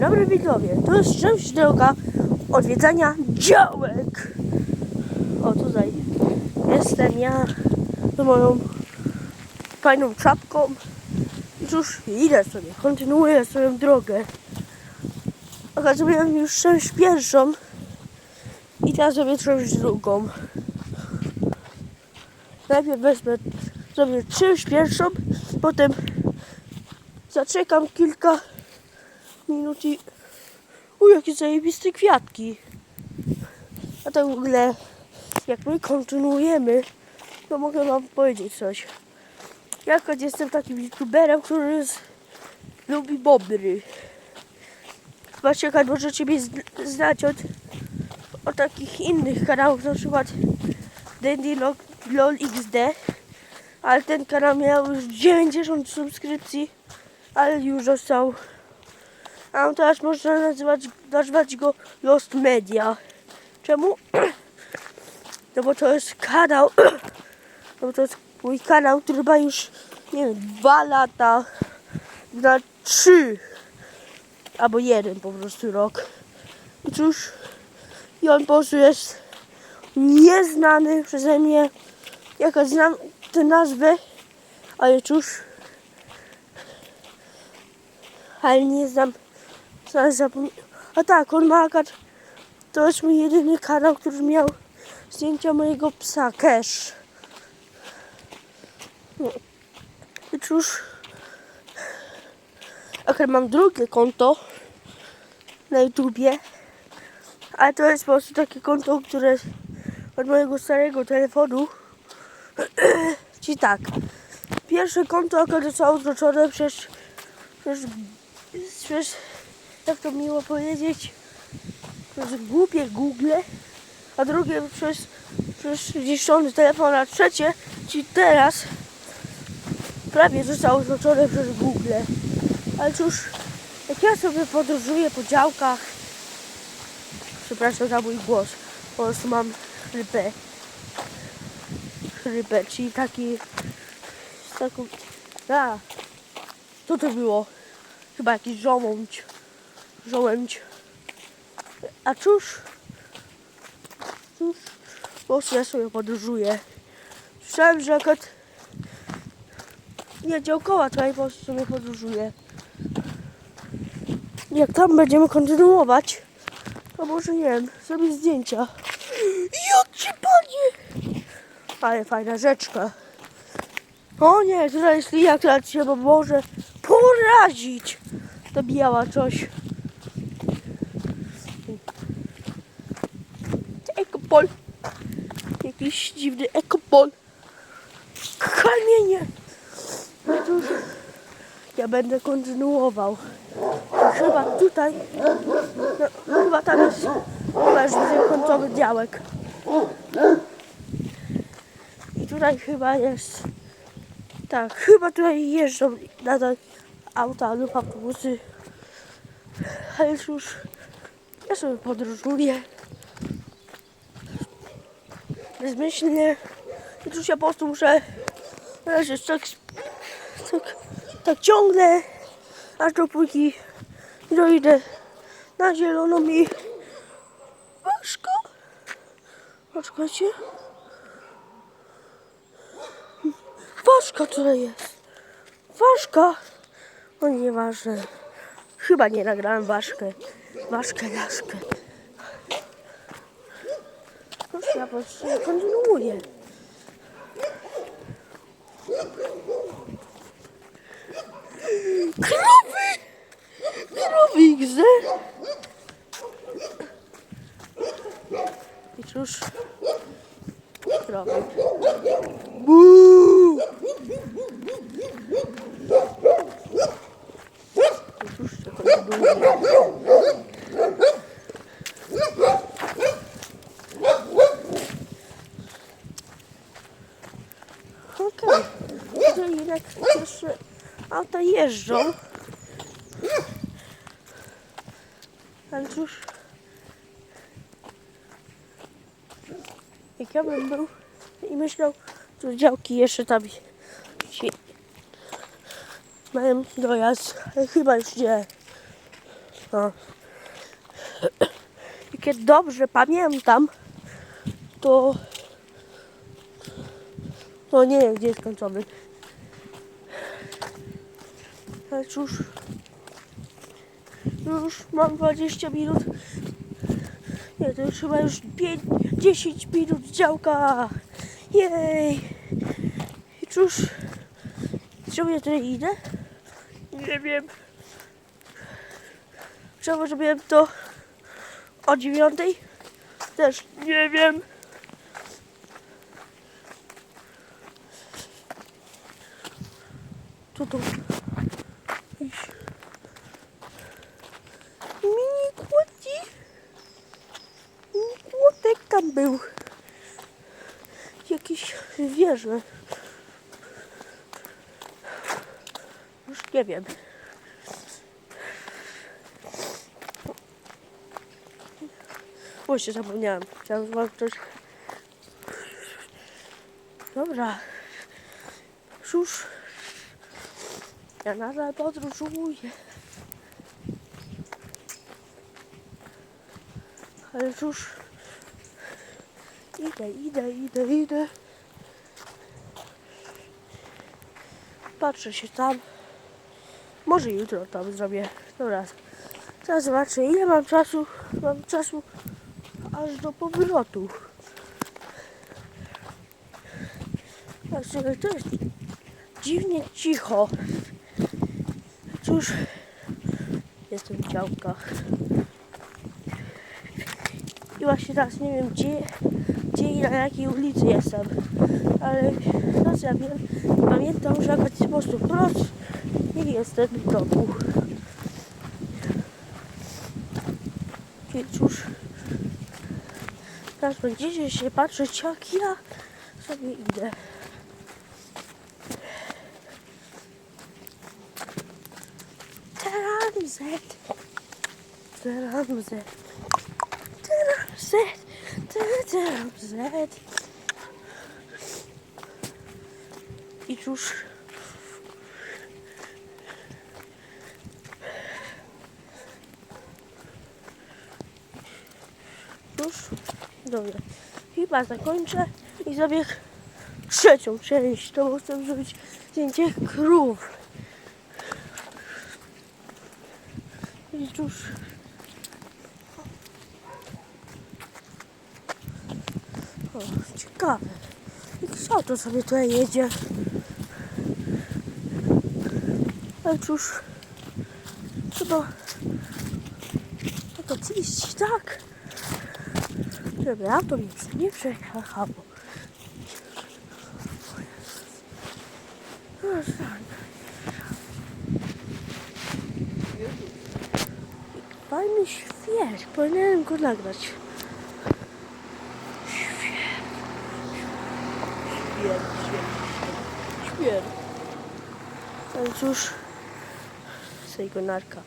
dobry widzowie, to jest część droga odwiedzania działek. O tutaj jestem ja z moją fajną czapką. I cóż, idę sobie, kontynuuję swoją drogę. Zrobiłem już część pierwszą i teraz zrobię część drugą. Najpierw wezmę, zrobię część pierwszą, potem zaczekam kilka minut i... U, jakie zajebiste kwiatki. A tak w ogóle, jak my kontynuujemy, to mogę wam powiedzieć coś. Ja akurat jestem takim youtuberem, który jest, lubi bobry. Właśnie jak możecie mnie zn- znać od, od takich innych kanałów, na przykład Dandy LOL XD. Ale ten kanał miał już 90 subskrypcji, ale już został a teraz można nazywać, nazwać go Lost Media. Czemu? No bo to jest kanał, no bo to jest mój kanał, który ma już, nie wiem, dwa lata, na trzy, albo jeden po prostu rok. I cóż, i on po prostu jest nieznany przeze mnie, jako znam tę nazwę, ale cóż, ale nie znam Zaraz. A tak, on ma akurat... To jest mój jedyny kanał, który miał zdjęcia mojego psa Cash. No. I cóż... Akurat mam drugie konto na YouTubie. Ale to jest po prostu takie konto, które od mojego starego telefonu. Czyli tak. Pierwsze konto akurat zostało odroczone przez... przez... przez jak to miło powiedzieć, przez głupie Google, a drugie przez, przez zniszczony telefon, a trzecie, czyli teraz prawie zostało zniszczone przez Google. Ale cóż, jak ja sobie podróżuję po działkach, przepraszam za mój głos, po prostu mam chrypę. Chrypę, czyli taki, taką, a, co to było? Chyba jakiś żołądź żołędź. A cóż, cóż, prostu ja sobie podróżuję. Słyszałem, że akurat nie działkoła tutaj prostu sobie podróżuję. Jak tam będziemy kontynuować, to może nie wiem, zrobić zdjęcia. Jak ci panie! Ale fajna rzeczka. O nie, tutaj jest linia, która cię może porazić. To biała coś. Ekopol. Jakiś dziwny ekopol. Kamienie. Ja będę kontynuował. Chyba tutaj, no, chyba tam jest, chyba już widzę końcowy działek. I tutaj chyba jest, tak, chyba tutaj jeżdżą nadal auta lub autobusy. Ale cóż, ja sobie podróżuję bezmyślnie. I cóż ja po prostu muszę leżeć tak, tak, tak ciągle, aż dopóki dojdę na zieloną mi ważka. Poczekajcie. Ważka tutaj jest. Ważka. No nieważne. Chyba nie nagrałem ważkę. Ważkę, ważkę. Ja po prostu kontynuuję. Krowy! Krowy XD! I cóż... Krowy. Buuu! I cóż, się kontynuuje. Okej. Tutaj jednak jeszcze auta jeżdżą. Ale cóż. Jak ja bym był i myślał, że działki jeszcze tam się mają dojazd, ale chyba już nie. No. I kiedy dobrze pamiętam, to... No nie gdzie jest końcowy. Ale cóż... Już mam 20 minut. Nie, to już chyba już 5, 10 minut działka. Jej! I cóż... Czemu ja tutaj idę? Nie wiem. Czemu zrobiłem to o dziewiątej? Też nie wiem. Tu. Tam był. Jakiś zwierzę. Już nie wiem. Właśnie zapomniałem. Chciałem wam coś... Dobra. Cóż. Ja nadal podróżuję. Ale cóż. Idę, idę, idę, idę. Patrzę się tam. Może jutro tam zrobię. Dobra. Teraz zobaczę ile mam czasu. Mam czasu aż do powrotu. Znaczy, to jest dziwnie cicho. Cóż, jestem w działkach. I właśnie teraz nie wiem gdzie, gdzie i na jakiej ulicy jestem. Ale no ja wiem, pamiętam, że jak po prostu wprost i jestem w domu. I cóż, teraz będziecie się patrzeć jak ja sobie idę. Teramzet. Teramzet. Teramzet. Teramzet. I cóż. Cóż. Dobra. Chyba zakończę i zrobię trzecią część. To chcę zrobić zdjęcie krów. I cóż. Ciekawe. Jakiś auto sobie tutaj jedzie. Ale cóż. Chyba. To iść tak. Żeby auto nic nie przejechało. No, tak. Fajny śwież, powinienem go nagrać. Śwież, śwież. Ale cóż, z tego narka.